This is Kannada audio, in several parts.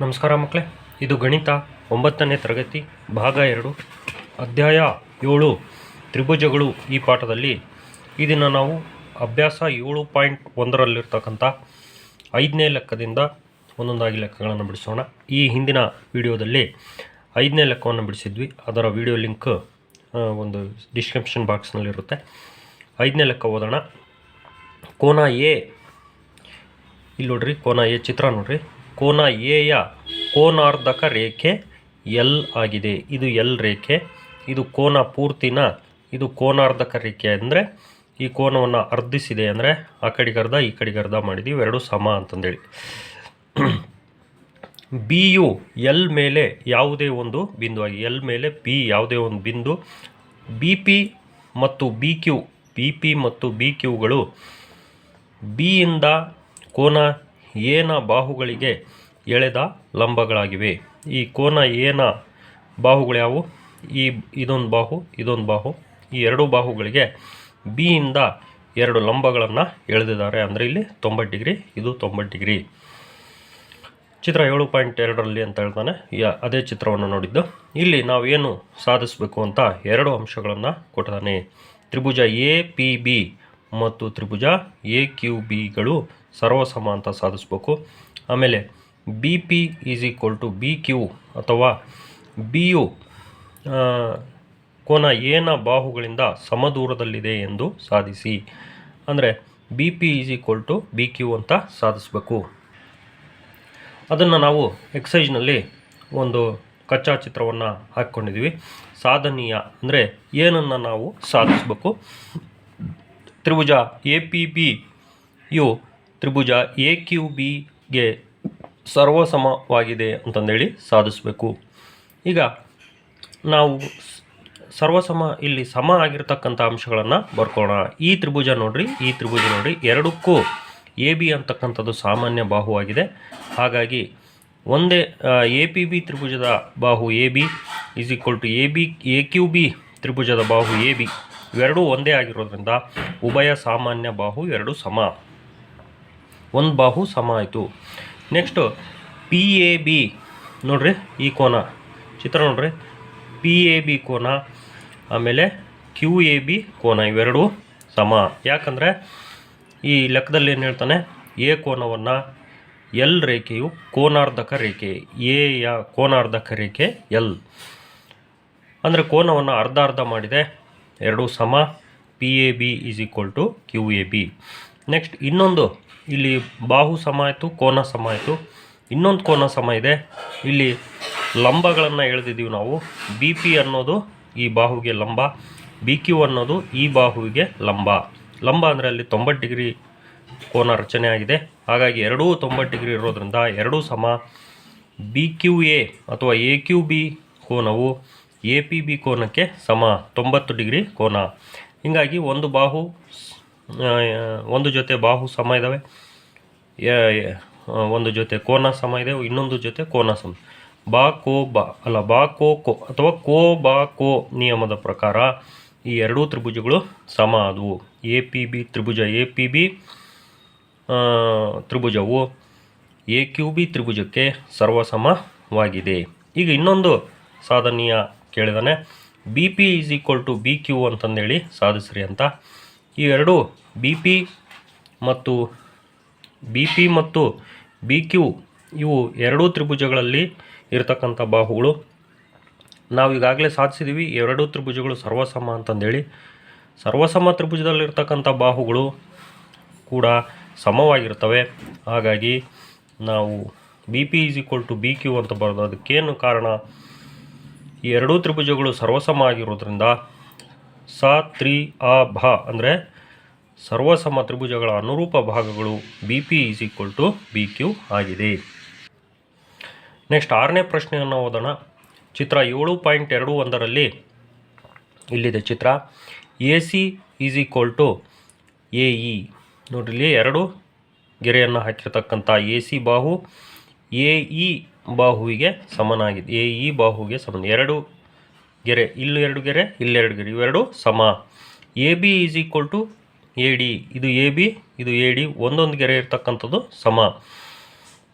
ನಮಸ್ಕಾರ ಮಕ್ಕಳೇ, ಇದು ಗಣಿತ ಒಂಬತ್ತನೇ ತರಗತಿ, ಭಾಗ ಎರಡು, ಅಧ್ಯಾಯ ಏಳು, ತ್ರಿಭುಜಗಳು ಈ ಪಾಠದಲ್ಲಿ. ಈ ನಾವು ಅಭ್ಯಾಸ ಏಳು ಪಾಯಿಂಟ್ ಒಂದರಲ್ಲಿರ್ತಕ್ಕಂಥ ಐದನೇ ಲೆಕ್ಕದಿಂದ ಒಂದೊಂದಾಗಿ ಲೆಕ್ಕಗಳನ್ನು ಬಿಡಿಸೋಣ. ಈ ಹಿಂದಿನ ವಿಡಿಯೋದಲ್ಲಿ ಐದನೇ ಲೆಕ್ಕವನ್ನು ಬಿಡಿಸಿದ್ವಿ. ಅದರ ವಿಡಿಯೋ ಲಿಂಕ್ ಒಂದು ಡಿಸ್ಕ್ರಿಪ್ಷನ್ ಬಾಕ್ಸ್ನಲ್ಲಿರುತ್ತೆ ಐದನೇ ಲೆಕ್ಕ ಓದೋಣ. ಕೋನ ಎ, ಇಲ್ಲಿ ನೋಡ್ರಿ, ಕೋನ ಎ ಚಿತ್ರ ನೋಡ್ರಿ. ಕೋನ ಎ ಯ ಕೋನಾರ್ಧಕ ರೇಖೆ ಎಲ್ ಆಗಿದೆ. ಇದು ಎಲ್ ರೇಖೆ, ಇದು ಕೋನ ಪೂರ್ತಿನ, ಇದು ಕೋನಾರ್ಧಕ ರೇಖೆ ಅಂದರೆ ಈ ಕೋನವನ್ನು ಅರ್ಧಿಸಿದೆ ಅಂದರೆ ಆ ಕಡೆಗೆ ಅರ್ಧ, ಈ ಕಡೆಗೆ ಅರ್ಧ ಮಾಡಿದ್ದೀವಿ ಎರಡು ಸಮ ಅಂತಂದೇಳಿ. ಬಿ ಯು ಎಲ್ ಮೇಲೆ ಯಾವುದೇ ಒಂದು ಬಿಂದು ಆಗಿ ಎಲ್ ಮೇಲೆ ಬಿ ಯಾವುದೇ ಒಂದು ಬಿಂದು, ಬಿ ಪಿ ಮತ್ತು ಬಿ ಕ್ಯೂ, ಬಿ ಪಿ ಮತ್ತು ಬಿ ಕ್ಯೂಗಳು ಬಿಯಿಂದ ಕೋನ ಎನ ಬಾಹುಗಳಿಗೆ ಎಳೆದ ಲಂಬಗಳಾಗಿವೆ. ಈ ಕೋನ ಏನ ಬಾಹುಗಳು ಯಾವುವು? ಈ ಇದೊಂದು ಬಾಹು ಇದೊಂದು ಬಾಹು. ಈ ಎರಡು ಬಾಹುಗಳಿಗೆ ಬಿಯಿಂದ ಎರಡು ಲಂಬಗಳನ್ನು ಎಳೆದಿದ್ದಾರೆ. ಅಂದರೆ ಇಲ್ಲಿ ತೊಂಬತ್ತು ಡಿಗ್ರಿ, ಇದು ತೊಂಬತ್ತು ಡಿಗ್ರಿ. ಚಿತ್ರ ಏಳು ಪಾಯಿಂಟ್ ಎರಡರಲ್ಲಿ ಅಂತ ಹೇಳ್ತಾನೆ. ಅದೇ ಚಿತ್ರವನ್ನು ನೋಡಿದ್ದು. ಇಲ್ಲಿ ನಾವೇನು ಸಾಧಿಸಬೇಕು ಅಂತ ಎರಡು ಅಂಶಗಳನ್ನು ಕೊಟ್ಟಿದ್ದಾನೆ. ತ್ರಿಭುಜ ಎ ಪಿ ಬಿ ಮತ್ತು ತ್ರಿಭುಜ ಎ ಕ್ಯೂ ಬಿಗಳು ಸರ್ವಸಮ ಅಂತ ಸಾಧಿಸ್ಬೇಕು. ಆಮೇಲೆ B P is equal to B Q ಅಥವಾ ಬಿ ಯು ಕೋನ ಎನ ಬಾಹುಗಳಿಂದ ಸಮದೂರದಲ್ಲಿದೆ ಎಂದು ಸಾಧಿಸಿ. ಅಂದರೆ B P is equal to B Q ಅಂತ ಸಾಧಿಸಬೇಕು. ಅದನ್ನು ನಾವು ಎಕ್ಸೈಜ್ನಲ್ಲಿ ಒಂದು ಕಚ್ಚಾ ಚಿತ್ರವನ್ನು ಹಾಕ್ಕೊಂಡಿದ್ದೀವಿ ಸಾಧನೀಯ ಅಂದರೆ ಏನನ್ನು ನಾವು ಸಾಧಿಸಬೇಕು. ತ್ರಿಭುಜ ಎ ಪಿ ಬಿ ಯು ತ್ರಿಭುಜ ಎ ಕ್ಯೂ ಬಿಗೆ ಸರ್ವಸಮವಾಗಿದೆ ಅಂತಂದೇಳಿ ಸಾಧಿಸಬೇಕು. ಈಗ ನಾವು ಸರ್ವಸಮ ಇಲ್ಲಿ ಸಮ ಆಗಿರ್ತಕ್ಕಂಥ ಅಂಶಗಳನ್ನು ಬರ್ಕೋಣ. ಈ ತ್ರಿಭುಜ ನೋಡ್ರಿ, ಈ ತ್ರಿಭುಜ ನೋಡ್ರಿ ಎರಡಕ್ಕೂ ಎ ಬಿ ಅಂತಕ್ಕಂಥದ್ದು ಸಾಮಾನ್ಯ ಬಾಹುವಾಗಿದೆ ಹಾಗಾಗಿ ಒಂದೇ ಎ ಪಿ ಬಿ ತ್ರಿಭುಜದ ಬಾಹು A B, is equal to A B, A Q B ತ್ರಿಭುಜದ ಬಾಹು ಎ ಬಿ. ಇವೆರಡೂ ಒಂದೇ ಆಗಿರೋದ್ರಿಂದ ಉಭಯ ಸಾಮಾನ್ಯ ಬಾಹು ಎರಡು ಸಮ. ಒಂದು ಬಾಹು ಸಮ ಆಯಿತು. ನೆಕ್ಸ್ಟು ಪಿ ಎ ಬಿ ನೋಡ್ರಿ, ಈ ಕೋನ. ಚಿತ್ರ ನೋಡ್ರಿ. ಪಿ ಎ ಬಿ ಕೋನ, ಆಮೇಲೆ ಕ್ಯೂ ಎ ಬಿ ಕೋನ, ಇವೆರಡೂ ಸಮ. ಯಾಕಂದರೆ ಈ ಲೆಕ್ಕದಲ್ಲಿ ಏನು ಹೇಳ್ತಾನೆ? ಎ ಕೋನವನ್ನು ಎಲ್ ರೇಖೆಯು ಕೋನಾರ್ಧಕ ರೇಖೆ, ಎ ಯ ಕೋನಾರ್ಧಕ ರೇಖೆ, ಎಲ್. ಅಂದರೆ ಕೋನವನ್ನು ಅರ್ಧ ಅರ್ಧ ಮಾಡಿದೆ, ಎರಡೂ ಸಮ. P A B is equal to Q A B next ಇನ್ನೊಂದು ಇಲ್ಲಿ ಬಾಹು ಸಮ ಆಯಿತು, ಕೋನ ಸಮ ಆಯಿತು. ಇನ್ನೊಂದು ಕೋನ ಸಮ ಇದೆ. ಇಲ್ಲಿ ಲಂಬಗಳನ್ನು ಎಳೆದಿದ್ದೀವಿ ನಾವು. ಬಿ ಪಿ ಅನ್ನೋದು ಈ ಬಾಹುಗೆ ಲಂಬ ಬಿ ಕ್ಯೂ ಅನ್ನೋದು ಈ ಬಾಹುವಿಗೆ ಲಂಬ. ಲಂಬ ಅಂದರೆ ಅಲ್ಲಿ ತೊಂಬತ್ತು ಡಿಗ್ರಿ ಕೋನ ರಚನೆ ಆಗಿದೆ. ಹಾಗಾಗಿ ಎರಡೂ ತೊಂಬತ್ತು ಡಿಗ್ರಿ ಇರೋದ್ರಿಂದ ಎರಡೂ ಸಮ. ಬಿ ಕ್ಯೂ ಎ ಅಥವಾ ಎ ಕ್ಯೂ ಬಿ ಕೋನವು ಎ ಪಿ ಬಿ ಕೋನಕ್ಕೆ ಸಮ, ತೊಂಬತ್ತು ಡಿಗ್ರಿ ಕೋನ. ಹೀಗಾಗಿ ಒಂದು ಬಾಹು ಒಂದು ಜೊತೆ ಬಾಹು ಸಮ ಇದ್ದಾವೆ ಒಂದು ಜೊತೆ ಕೋನ ಸಮ ಇದೆ, ಇನ್ನೊಂದು ಜೊತೆ ಕೋನ ಸಮ. ಬಾ, ಕೋ, ಬಾ, ಅಲ್ಲ, ಬಾ, ಕೋ ಕೋ, ಅಥವಾ ಕೋ, ಬಾ, ಕೋ ನಿಯಮದ ಪ್ರಕಾರ ಈ ಎರಡೂ ತ್ರಿಭುಜಗಳು ಸಮ ಆದವು. ಎ, ಪಿ, ಬಿ ತ್ರಿಭುಜ, ಎ, ಪಿ, ಬಿ ತ್ರಿಭುಜವು ಎ, ಕ್ಯೂ, ಬಿ ತ್ರಿಭುಜಕ್ಕೆ ಸರ್ವಸಮವಾಗಿದೆ. ಈಗ ಇನ್ನೊಂದು ಸಾಧನೀಯ ಕೇಳಿದಾನೆ. B, P, is equal to B, Q ಅಂತಂದೇಳಿ ಸಾಧಿಸ್ರಿ ಅಂತ ಈ ಎರಡು ಬಿ ಪಿ ಮತ್ತು ಬಿ ಪಿ ಮತ್ತು ಬಿ ಕ್ಯೂ ಇವು ಎರಡೂ ತ್ರಿಭುಜಗಳಲ್ಲಿ ಇರತಕ್ಕಂಥ ಬಾಹುಗಳು. ನಾವು ಈಗಾಗಲೇ ಸಾಧಿಸಿದ್ದೀವಿ ಎರಡೂ ತ್ರಿಭುಜಗಳು ಸರ್ವಸಮ ಅಂತಂದೇಳಿ. ಸರ್ವಸಮ ತ್ರಿಭುಜದಲ್ಲಿರ್ತಕ್ಕಂಥ ಬಾಹುಗಳು ಕೂಡ ಸಮವಾಗಿರ್ತವೆ. ಹಾಗಾಗಿ ನಾವು B P is equal to B Q ಅಂತ ಬರೋದು ಅದಕ್ಕೇನು ಕಾರಣ? ಈ ಎರಡೂ ತ್ರಿಭುಜಗಳು ಸರ್ವಸಮ ಆಗಿರೋದ್ರಿಂದ ಸ, ತ್ರಿ, ಆ, ಭ ಅಂದರೆ ಸರ್ವಸಮ ತ್ರಿಭುಜಗಳ ಅನುರೂಪ ಭಾಗಗಳು B P is equal to B Q ಆಗಿದೆ. ನೆಕ್ಸ್ಟ್ ಆರನೇ ಪ್ರಶ್ನೆಯನ್ನು ಓದೋಣ. ಚಿತ್ರ ಏಳು ಪಾಯಿಂಟ್ ಎರಡು ಒಂದರಲ್ಲಿ ಇಲ್ಲಿದೆ ಚಿತ್ರ. A C is equal to A E ನೋಡ್ರಿ ಎರಡು ಗೆರೆಯನ್ನು ಹಾಕಿರ್ತಕ್ಕಂಥ ಎ ಸಿ ಬಾಹು ಎ ಇ ಬಾಹುವಿಗೆ ಸಮನಾಗಿದೆ ಎ ಇ ಬಾಹುವಿಗೆ ಸಮನ, ಎರಡು ಗೆರೆ, ಇಲ್ಲಿ ಎರಡು ಗೆರೆ ಇಲ್ಲೆರಡು ಗೆರೆ ಇವೆರಡು ಸಮ. A B is equal to A D, ಇದು ಎ ಬಿ, ಇದು ಎ ಡಿ, ಒಂದೊಂದು ಗೆರೆ ಇರ್ತಕ್ಕಂಥದ್ದು ಸಮ.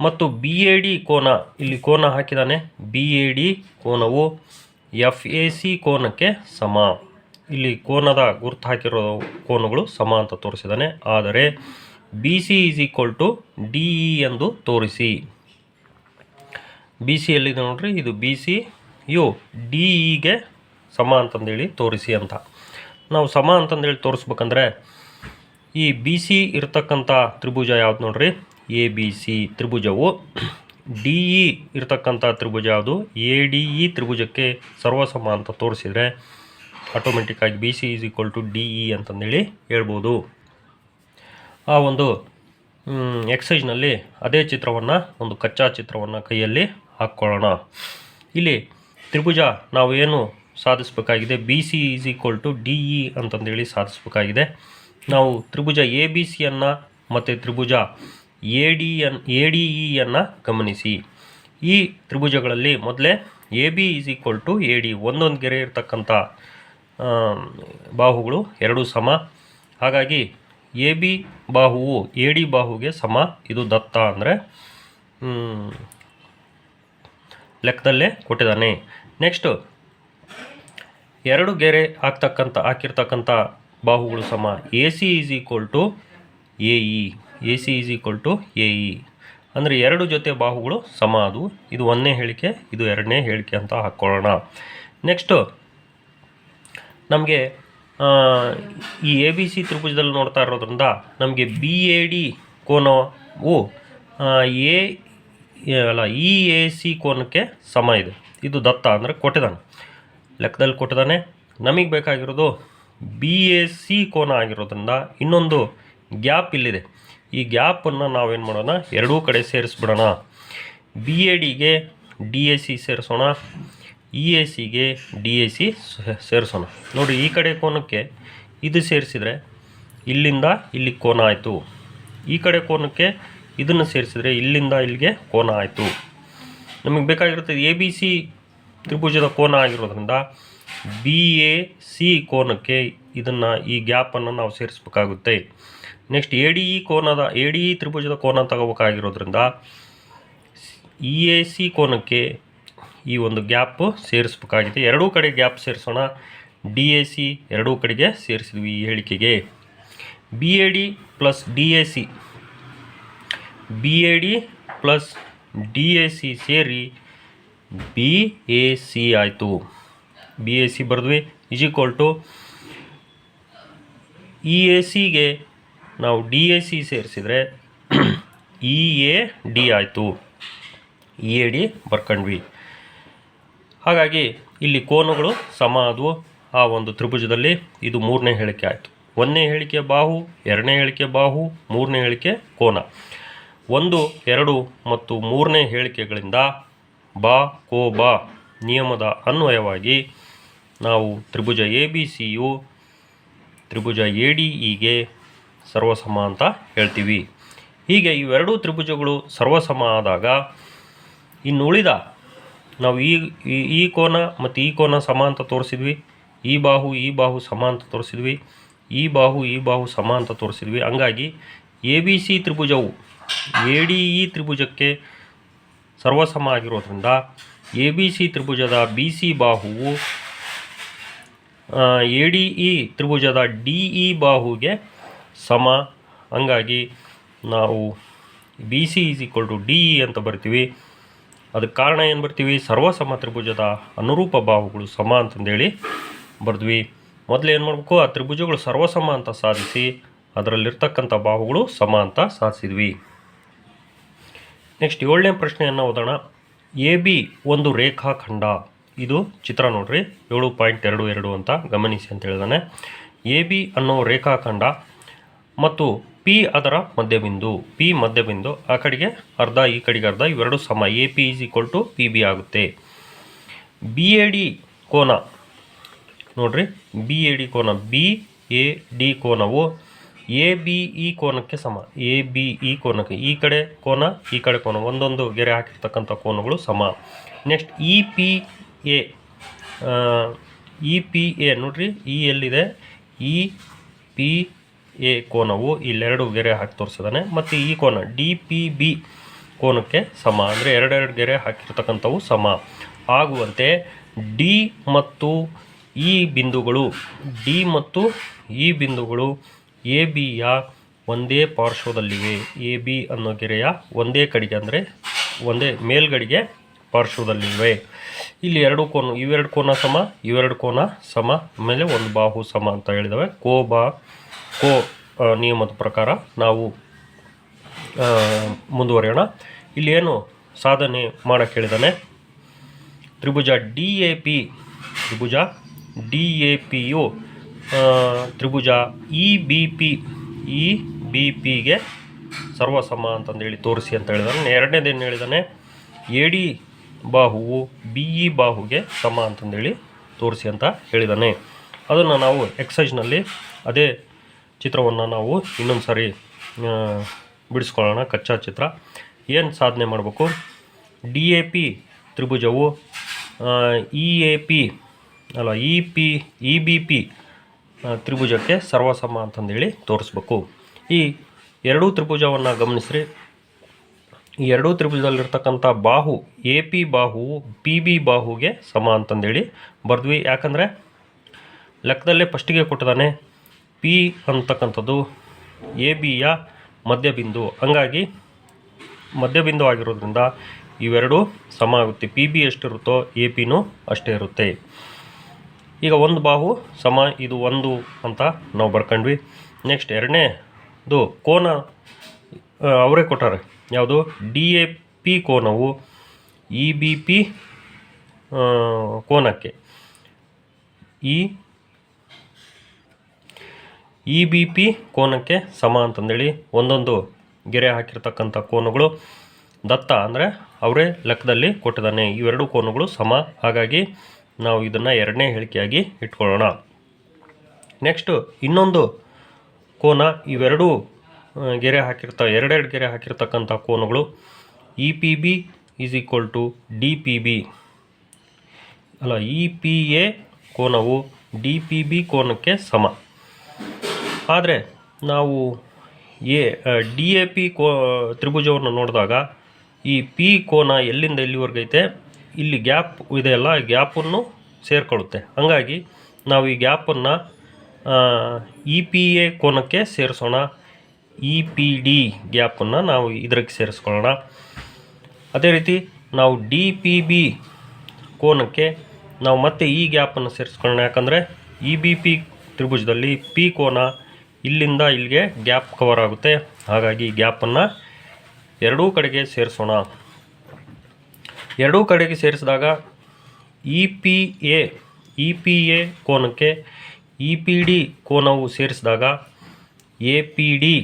ಮತ್ತು ಬಿ ಎ ಡಿ ಕೋನ, ಇಲ್ಲಿ ಕೋನ ಹಾಕಿದ್ದಾನೆ ಬಿ ಎ ಡಿ ಕೋನವು ಎಫ್ ಎ ಸಿ ಕೋನಕ್ಕೆ ಸಮ. ಇಲ್ಲಿ ಕೋನದ ಗುರುತು ಹಾಕಿರೋ ಕೋನಗಳು ಸಮ ಅಂತ ತೋರಿಸಿದ್ದಾನೆ ಆದರೆ B C is equal to D E ಎಂದು ತೋರಿಸಿ. ಬಿ ಸಿ ಎಲ್ಲಿದೆ ನೋಡ್ರಿ, ಇದು ಬಿ ಸಿ ಯು ಡಿ ಇಗೆ ಸಮ ಅಂತಂದೇಳಿ ತೋರಿಸಿ ಅಂತ. ನಾವು ಸಮ ಅಂತಂದೇಳಿ ತೋರಿಸ್ಬೇಕಂದ್ರೆ, ಈ ಬಿ ಸಿ ಇರತಕ್ಕಂಥ ತ್ರಿಭುಜ ಯಾವ್ದು ನೋಡ್ರಿ? ಎ ಬಿ ಸಿ ತ್ರಿಭುಜವು. ಡಿ ಇ ಇರತಕ್ಕಂಥ ತ್ರಿಭುಜ ಯಾವುದು? ಎ ಡಿ ಇ ತ್ರಿಭುಜಕ್ಕೆ ಸರ್ವಸಮ ಅಂತ ತೋರಿಸಿದರೆ ಆಟೋಮೆಟಿಕ್ಕಾಗಿ B C is equal to D E ಅಂತಂದೇಳಿ ಹೇಳ್ಬೋದು. ಆ ಒಂದು ಎಕ್ಸೈಜ್ನಲ್ಲಿ ಅದೇ ಚಿತ್ರವನ್ನು, ಒಂದು ಕಚ್ಚಾ ಚಿತ್ರವನ್ನು ಕೈಯಲ್ಲಿ ಹಾಕ್ಕೊಳ್ಳೋಣ. ಇಲ್ಲಿ ತ್ರಿಭುಜ ನಾವು ಏನು ಸಾಧಿಸಬೇಕಾಗಿದೆ? B C is equal to D E ಅಂತಂದೇಳಿ ಸಾಧಿಸಬೇಕಾಗಿದೆ. ನಾವು ತ್ರಿಭುಜ ಎ ಬಿ ಸಿಯನ್ನು ಮತ್ತು ತ್ರಿಭುಜ A D N A D ಇಯನ್ನು ಗಮನಿಸಿ. ಈ ತ್ರಿಭುಜಗಳಲ್ಲಿ ಮೊದಲೇ A B is equal to A D ಒಂದೊಂದು ಗೆರೆ ಇರತಕ್ಕಂಥ ಬಾಹುಗಳು ಎರಡೂ ಸಮ. ಹಾಗಾಗಿ ಎ ಬಿ ಬಾಹುವು ಎ ಡಿ ಬಾಹುಗೆ ಸಮ. ಇದು ದತ್ತ ಅಂದರೆ ಲೆಕ್ಕದಲ್ಲೇ ಕೊಟ್ಟಿದ್ದಾನೆ. ನೆಕ್ಸ್ಟು ಎರಡು ಗೆರೆ ಹಾಕ್ತಕ್ಕಂಥ ಹಾಕಿರ್ತಕ್ಕಂಥ ಬಾಹುಗಳು ಸಮ. A C is equal to A E A C is equal to A E ಅಂದರೆ ಎರಡು ಜೊತೆ ಬಾಹುಗಳು ಸಮ ಅದು. ಇದು ಒಂದನೇ ಹೇಳಿಕೆ, ಇದು ಎರಡನೇ ಹೇಳಿಕೆ ಅಂತ ಹಾಕ್ಕೊಳ್ಳೋಣ ನೆಕ್ಸ್ಟು ನಮಗೆ ಈ ಎ ಬಿ ಸಿ ತ್ರಿಭುಜದಲ್ಲಿ ನೋಡ್ತಾ ಇರೋದ್ರಿಂದ ನಮಗೆ ಬಿ ಎ ಡಿ ಕೋನವು ಎ ಅಲ್ಲ ಇ ಎ ಸಿ ಕೋನಕ್ಕೆ ಸಮ ಇದೆ. ಇದು ದತ್ತ ಅಂದರೆ ಕೊಟ್ಟಿದ್ದಾನೆ. ಲೆಕ್ಕದಲ್ಲಿ ಕೊಟ್ಟಿದ್ದಾನೆ. ನಮಗೆ ಬೇಕಾಗಿರೋದು ಬಿ ಎ ಸಿ ಕೋನ ಆಗಿರೋದ್ರಿಂದ ಇನ್ನೊಂದು ಗ್ಯಾಪ್ ಇಲ್ಲಿದೆ. ಈ ಗ್ಯಾಪನ್ನು ನಾವೇನು ಮಾಡೋಣ? ಎರಡೂ ಕಡೆ ಸೇರಿಸ್ಬಿಡೋಣ. ಬಿ ಎ ಡಿಗೆ ಡಿ ಎ ಸಿ ಸೇರಿಸೋಣ. ಇ ಎ ಸಿಗೆ ಡಿ ಎ ಸಿ ಸೇರಿಸೋಣ. ನೋಡಿ, ಈ ಕಡೆ ಕೋನಕ್ಕೆ ಇದು ಸೇರಿಸಿದರೆ ಇಲ್ಲಿಂದ ಇಲ್ಲಿ ಕೋನ ಆಯಿತು. ಈ ಕಡೆ ಕೋನಕ್ಕೆ ಇದನ್ನು ಸೇರಿಸಿದರೆ ಇಲ್ಲಿಂದ ಇಲ್ಲಿಗೆ ಕೋನ ಆಯಿತು. ನಮಗೆ ಬೇಕಾಗಿರುತ್ತೆ ಎ ಬಿ ಸಿ ತ್ರಿಭುಜದ ಕೋನ ಆಗಿರೋದ್ರಿಂದ ಬಿ ಎ ಸಿ ಕೋನಕ್ಕೆ ಇದನ್ನು ಈ ಗ್ಯಾಪನ್ನು ನಾವು ಸೇರಿಸ್ಬೇಕಾಗುತ್ತೆ. ನೆಕ್ಸ್ಟ್ ಎ ಡಿ ಇ ಕೋನದ ಎ ಡಿ ಇ ತ್ರಿಭುಜದ ಕೋನ ತಗೋಬೇಕಾಗಿರೋದ್ರಿಂದ ಇ ಎ ಸಿ ಕೋನಕ್ಕೆ ಈ ಒಂದು ಗ್ಯಾಪ್ ಸೇರಿಸ್ಬೇಕಾಗಿದೆ. ಎರಡೂ ಕಡೆ ಗ್ಯಾಪ್ ಸೇರಿಸೋಣ. ಡಿ ಎ ಸಿ ಎರಡೂ ಕಡೆಗೆ ಸೇರಿಸಿದ್ವಿ ಈ ಹೇಳಿಕೆಗೆ. B A D plus D A C B A D plus D A C ಸೇರಿ ಬಿ ಎ ಸಿ ಆಯಿತು. B A C ಬರೆದ್ವಿ is equal to E A ಸಿಗೆ ನಾವು ಡಿ ಎ ಸಿ ಸೇರಿಸಿದರೆ ಇ ಎ ಡಿ ಆಯಿತು. ಇ ಎ ಡಿ ಬರ್ಕಂಡ್ವಿ. ಹಾಗಾಗಿ ಇಲ್ಲಿ ಕೋನಗಳು ಸಮ ಆದವು. ಆ ಒಂದು ತ್ರಿಭುಜದಲ್ಲಿ ಇದು ಮೂರನೇ ಹೇಳಿಕೆ ಆಯಿತು. ಒಂದನೇ ಹೇಳಿಕೆ ಬಾಹು, ಎರಡನೇ ಹೇಳಿಕೆ ಬಾಹು, ಮೂರನೇ ಹೇಳಿಕೆ ಕೋನ. ಒಂದು, ಎರಡು ಮತ್ತು ಮೂರನೇ ಹೇಳಿಕೆಗಳಿಂದ ಬಾ, ಕೋ, ಬಾ ನಿಯಮದ ಅನ್ವಯವಾಗಿ ನಾವು ತ್ರಿಭುಜ ಎ ಬಿ ಸಿಯು ತ್ರಿಭುಜ ಎ ಡಿ ಇಗೆ ಸರ್ವಸಮ ಅಂತ ಹೇಳ್ತೀವಿ. ಹೀಗೆ ಇವೆರಡೂ ತ್ರಿಭುಜಗಳು ಸರ್ವಸಮ ಆದಾಗ ಇನ್ನು ಉಳಿದ ನಾವು ಈ, ಈ- ಈ ಕೋನ ಮತ್ತು ಈ ಕೋನ ಸಮ ಅಂತ ತೋರಿಸಿದ್ವಿ. ಈ ಬಾಹು ಈ ಬಾಹು ಸಮ ಅಂತ ತೋರಿಸಿದ್ವಿ. ಈ ಬಾಹು ಈ ಬಾಹು ಸಮ ಅಂತ ತೋರಿಸಿದ್ವಿ. ಹಂಗಾಗಿ ಎ ಬಿ ಸಿ ತ್ರಿಭುಜವು ಎ ಡಿ ಇ ತ್ರಿಭುಜಕ್ಕೆ ಸರ್ವಸಮ ಆಗಿರೋದ್ರಿಂದ ಎ ಬಿ ಸಿ ತ್ರಿಭುಜದ ಬಿ ಸಿ ಬಾಹುವು ಎ ಡಿ ಇ ತ್ರಿಭುಜದ ಡಿ ಇ ಬಾಹುಗೆ ಸಮ. ಹಂಗಾಗಿ ನಾವು B C is equal to D E ಅಂತ ಬರ್ತೀವಿ. ಅದಕ್ಕೆ ಕಾರಣ ಏನು ಬರ್ತೀವಿ? ಸರ್ವಸಮ ತ್ರಿಭುಜದ ಅನುರೂಪ ಬಾಹುಗಳು ಸಮ ಅಂತಂದೇಳಿ ಬರೆದ್ವಿ. ಮೊದಲು ಏನು ಮಾಡಬೇಕು? ಆ ತ್ರಿಭುಜಗಳು ಸರ್ವಸಮ ಅಂತ ಸಾಧಿಸಿ, ಅದರಲ್ಲಿರ್ತಕ್ಕಂಥ ಬಾಹುಗಳು ಸಮ ಅಂತ ಸಾಧಿಸಿದ್ವಿ. ನೆಕ್ಸ್ಟ್ ಏಳನೇ ಪ್ರಶ್ನೆಯನ್ನು ಓದೋಣ. ಎ ಬಿ ಒಂದು ರೇಖಾಖಂಡ. ಇದು ಚಿತ್ರ ನೋಡ್ರಿ. ಏಳು ಪಾಯಿಂಟ್ ಎರಡು ಎರಡು ಅಂತ ಗಮನಿಸಿ ಅಂತ ಹೇಳಿದಾನೆ. ಎ ಬಿ ಅನ್ನೋ ರೇಖಾಖಂಡ ಮತ್ತು ಪಿ ಅದರ ಮಧ್ಯಬಿಂದು. ಪಿ ಮಧ್ಯಬಿಂದು, ಆ ಕಡೆಗೆ ಅರ್ಧ, ಈ ಕಡೆಗೆ ಅರ್ಧ, ಇವೆರಡು ಸಮ. A P is equal to P B ಆಗುತ್ತೆ. ಬಿ ಎ ಡಿ ಕೋನ. ನೋಡ್ರಿ. ಬಿ ಎ ಡಿ ಕೋನ. ಬಿ ಎ ಡಿ ಕೋನವು ಎ ಬಿ ಇ ಕೋನಕ್ಕೆ ಸಮ. ಎ ಬಿ ಇ ಕೋನಕ್ಕೆ. ಈ ಕಡೆ ಕೋನ, ಈ ಕಡೆ ಕೋನ. ಒಂದೊಂದು ಗೆರೆ ಹಾಕಿರ್ತಕ್ಕಂಥ ಕೋನಗಳು ಸಮ. Next E P A E P A ನೋಡ್ರಿ ಇ ಎಲ್ಲಿದೆ? ಇ ಪಿ ಎ ಕೋನವು ಇಲ್ಲೆರಡು ಗೆರೆ ಹಾಕಿ ತೋರಿಸಿದಾನೆ. ಮತ್ತು ಈ ಕೋನ ಡಿ ಪಿ ಬಿ ಕೋನಕ್ಕೆ ಸಮ. ಅಂದರೆ ಎರಡೆರಡು ಗೆರೆ ಹಾಕಿರ್ತಕ್ಕಂಥವು ಸಮ. ಆಗುವಂತೆ ಡಿ ಮತ್ತು ಈ ಬಿಂದುಗಳು ಡಿ ಮತ್ತು ಈ ಬಿಂದುಗಳು ಎ ಬಿಯ ಒಂದೇ ಪಾರ್ಶ್ವದಲ್ಲಿವೆ. ಎ ಬಿ ಅನ್ನೋ ಗೆರೆಯ ಒಂದೇ ಕಡೆಗೆ ಅಂದರೆ ಒಂದೇ ಮೇಲ್ಗಡೆಗೆ ಪಾರ್ಶ್ವದಲ್ಲಿವೆ. ಇಲ್ಲಿ ಎರಡು ಕೋನ, ಇವೆರಡು ಕೋನ ಸಮ, ಇವೆರಡು ಕೋನ ಸಮ, ಆಮೇಲೆ ಒಂದು ಬಾಹು ಸಮ ಅಂತ ಹೇಳಿದವೆ. ಕೋ ಬಾ, ಕೋ ನಿಯಮದ ಪ್ರಕಾರ ನಾವು ಮುಂದುವರಿಯೋಣ. ಇಲ್ಲಿ ಏನು ಸಾಧನೆ ಮಾಡಕ್ಕೆ ಹೇಳಿದಾನೆ? ತ್ರಿಭುಜ ಡಿ ಎ ಪಿ, ತ್ರಿಭುಜ ಡಿ ಎ ಪಿಯು ತ್ರಿಭುಜ E B P E B ಪಿಗೆ ಸರ್ವಸಮ ಅಂತಂದೇಳಿ ತೋರಿಸಿ ಅಂತ ಹೇಳಿದಾನೆ. ಎರಡನೇದೇನು ಹೇಳಿದಾನೆ? ಎ ಡಿ ಬಾಹುವು ಬಿ ಇ ಬಾಹುಗೆ ಸಮ ಅಂತಂದೇಳಿ ತೋರಿಸಿ ಅಂತ ಹೇಳಿದಾನೆ. ಅದನ್ನು ನಾವು ಎಕ್ಸೈಜ್ನಲ್ಲಿ ಅದೇ ಚಿತ್ರವನ್ನು ನಾವು ಇನ್ನೊಂದು ಸಾರಿ ಬಿಡಿಸ್ಕೊಳ್ಳೋಣ. ಕಚ್ಚಾ ಚಿತ್ರ. ಏನು ಸಾಧನೆ ಮಾಡಬೇಕು? ಡಿ ಎ ಪಿ ತ್ರಿಭುಜವು ಇ ಎ ಪಿ ಅಲ್ಲ E P E B P ತ್ರಿಭುಜಕ್ಕೆ ಸರ್ವಸಮ ಅಂತಂದೇಳಿ ತೋರಿಸ್ಬೇಕು. ಈ ಎರಡೂ ತ್ರಿಭುಜವನ್ನು ಗಮನಿಸ್ರಿ. ಈ ಎರಡೂ ತ್ರಿಭುಜದಲ್ಲಿರ್ತಕ್ಕಂಥ ಬಾಹು ಎ ಪಿ ಬಾಹು ಪಿ ಬಿ ಬಾಹುಗೆ ಸಮ ಅಂತಂದೇಳಿ ಬರೆದ್ವಿ. ಯಾಕಂದರೆ ಲೆಕ್ಕದಲ್ಲೇ ಫಸ್ಟಿಗೆ ಕೊಟ್ಟಿದ್ದಾನೆ ಪಿ ಅಂತಕ್ಕಂಥದ್ದು ಎ ಬಿಯ ಮಧ್ಯಬಿಂದು. ಹಂಗಾಗಿ ಮಧ್ಯಬಿಂದು ಆಗಿರೋದ್ರಿಂದ ಇವೆರಡು ಸಮ ಆಗುತ್ತೆ. ಪಿ ಬಿ ಎಷ್ಟಿರುತ್ತೋ ಎ ಪಿನೂ ಅಷ್ಟೇ ಇರುತ್ತೆ. ಈಗ ಒಂದು ಬಾಹು ಸಮ ಇದು ಒಂದು ಅಂತ ನಾವು ಬರ್ಕೊಂಡ್ವಿ. ನೆಕ್ಸ್ಟ್ ಎರಡನೇದು ಕೋನ ಅವರೇ ಕೊಟ್ಟಾರೆ. ಯಾವುದು? ಡಿ ಎ ಪಿ ಕೋನವು ಇ ಬಿ ಪಿ ಕೋನಕ್ಕೆ. ಈ ಇ ಬಿ ಪಿ ಕೋನಕ್ಕೆ ಸಮ ಅಂತಂದೇಳಿ ಒಂದೊಂದು ಗೆರೆ ಹಾಕಿರ್ತಕ್ಕಂಥ ಕೋನಗಳು ದತ್ತ ಅಂದರೆ ಅವರೇ ಲೆಕ್ಕದಲ್ಲಿ ಕೊಟ್ಟಿದ್ದಾನೆ. ಇವೆರಡು ಕೋನಗಳು ಸಮ. ಹಾಗಾಗಿ ನಾವು ಇದನ್ನು ಎರಡನೇ ಹೇಳಿಕೆಯಾಗಿ ಇಟ್ಕೊಳ್ಳೋಣ. ನೆಕ್ಸ್ಟು ಇನ್ನೊಂದು ಕೋನ, ಇವೆರಡೂ ಗೆರೆ ಹಾಕಿರ್ತ, ಎರಡೆರಡು ಗೆರೆ ಹಾಕಿರ್ತಕ್ಕಂಥ ಕೋನಗಳು E P B is equal to D P B ಅಲ್ಲ ಇ ಪಿ ಎ ಕೋನವು ಡಿ ಪಿ ಬಿ ಕೋನಕ್ಕೆ ಸಮ. ಆದರೆ, ನಾವು ಎ ಡಿ ಎ ಪಿ ಕೋ, ತ್ರಿಭುಜವನ್ನು ನೋಡಿದಾಗ ಈ ಪಿ ಕೋನ ಎಲ್ಲಿಂದ ಎಲ್ಲಿವರೆಗೈತೆ? ಇಲ್ಲಿ ಗ್ಯಾಪ್ ಇದೆಯಲ್ಲ ಗ್ಯಾಪನ್ನು ಸೇರಿಕೊಳ್ಳುತ್ತೆ ಹಾಗಾಗಿ ನಾವು ಈ ಗ್ಯಾಪನ್ನು ಇ ಪಿ ಎ ಕೋನಕ್ಕೆ ಸೇರಿಸೋಣ. ಇ ಪಿ ಡಿ ಗ್ಯಾಪನ್ನು ನಾವು ಇದಕ್ಕೆ ಸೇರಿಸ್ಕೊಳ್ಳೋಣ. ಅದೇ ರೀತಿ ನಾವು ಡಿ ಪಿ ಬಿ ಕೋನಕ್ಕೆ ನಾವು ಮತ್ತೆ ಈ ಗ್ಯಾಪನ್ನು ಸೇರಿಸ್ಕೊಳ್ಳೋಣ. ಯಾಕಂದರೆ ಇ ಬಿ ಪಿ ತ್ರಿಭುಜದಲ್ಲಿ ಪಿ ಕೋನ ಇಲ್ಲಿಂದ ಇಲ್ಲಿಗೆ ಗ್ಯಾಪ್ ಕವರ್ ಆಗುತ್ತೆ. ಹಾಗಾಗಿ ಗ್ಯಾಪನ್ನು ಎರಡೂ ಕಡೆಗೆ ಸೇರಿಸೋಣ. ಎರಡೂ ಕಡೆಗೆ ಸೇರಿಸಿದಾಗ E P A, E P A ಕೋನಕ್ಕೆ ಇ ಪಿ ಡಿ ಕೋನವು ಸೇರಿಸಿದಾಗ ಎ ಪಿ ಡಿ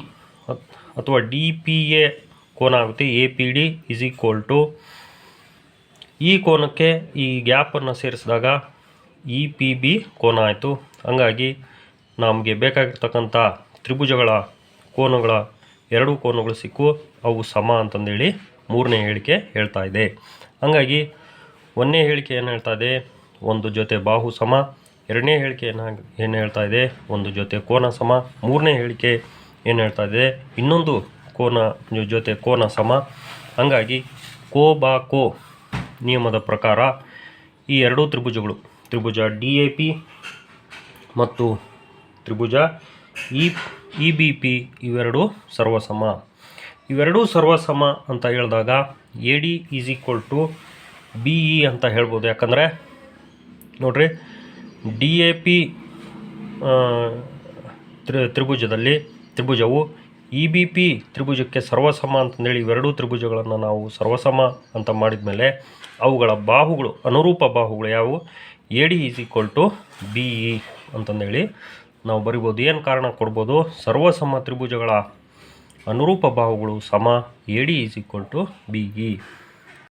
ಅಥವಾ ಡಿ ಪಿ ಎ ಕೋನ ಆಗುತ್ತೆ. A P D is equal to ಈ ಕೋನಕ್ಕೆ ಈ ಗ್ಯಾಪನ್ನು ಸೇರಿಸಿದಾಗ ಇ ಪಿ ಬಿ ಕೋನ ಆಯಿತು. ಹಂಗಾಗಿ ನಮಗೆ ಬೇಕಾಗಿರ್ತಕ್ಕಂಥ ತ್ರಿಭುಜಗಳ ಕೋನಗಳ ಎರಡು ಕೋನಗಳು ಸಿಕ್ಕು. ಅವು ಸಮ ಅಂತಂದೇಳಿ ಮೂರನೇ ಹೇಳಿಕೆ ಹೇಳ್ತಾ ಇದೆ. ಹಂಗಾಗಿ ಒಂದನೇ ಹೇಳಿಕೆ ಏನು ಹೇಳ್ತಾ ಇದೆ? ಒಂದು ಜೊತೆ ಬಾಹು ಸಮ, ಎರಡನೇ ಹೇಳಿಕೆ ಏನು ಏನು ಹೇಳ್ತಾ ಇದೆ? ಒಂದು ಜೊತೆ ಕೋನ ಸಮ, ಮೂರನೇ ಹೇಳಿಕೆ ಏನು ಹೇಳ್ತಾ ಇದೆ? ಇನ್ನೊಂದು ಕೋನ ಜೊತೆ ಕೋನ ಸಮ. ಹಂಗಾಗಿ ಕೋ ಬಾ ಕೋ ನಿಯಮದ ಪ್ರಕಾರ ಈ ಎರಡೂ ತ್ರಿಭುಜಗಳು, ತ್ರಿಭುಜ ಡಿ ಎ ಪಿ ಮತ್ತು ತ್ರಿಭುಜ ಇ ಇ ಬಿ ಪಿ ಇವೆರಡು ಸರ್ವಸಮ. ಇವೆರಡೂ ಸರ್ವಸಮ ಅಂತ ಹೇಳಿದಾಗ A D is equal to B E ಅಂತ ಹೇಳ್ಬೋದು. ಯಾಕಂದರೆ ನೋಡ್ರಿ ಡಿ ಎ ಪಿ ತ್ರಿ, ತ್ರಿಭುಜದಲ್ಲಿ ತ್ರಿಭುಜವು ಇ ಬಿ ಪಿ ತ್ರಿಭುಜಕ್ಕೆ ಸರ್ವಸಮ ಅಂತಂದೇಳಿ ಇವೆರಡೂ ತ್ರಿಭುಜಗಳನ್ನು ನಾವು ಸರ್ವಸಮ ಅಂತ ಮಾಡಿದ ಮೇಲೆ ಅವುಗಳ ಬಾಹುಗಳು, ಅನುರೂಪ ಬಾಹುಗಳು ಯಾವುವು? A D is equal to B E ಅಂತಂದೇಳಿ ನಾವು ಬರಿಬೋದು. ಏನು ಕಾರಣ ಕೊಡ್ಬೋದು? ಸರ್ವಸಮ ತ್ರಿಭುಜಗಳ ಅನುರೂಪ ಬಾಹುಗಳು ಸಮ A D is equal to B E.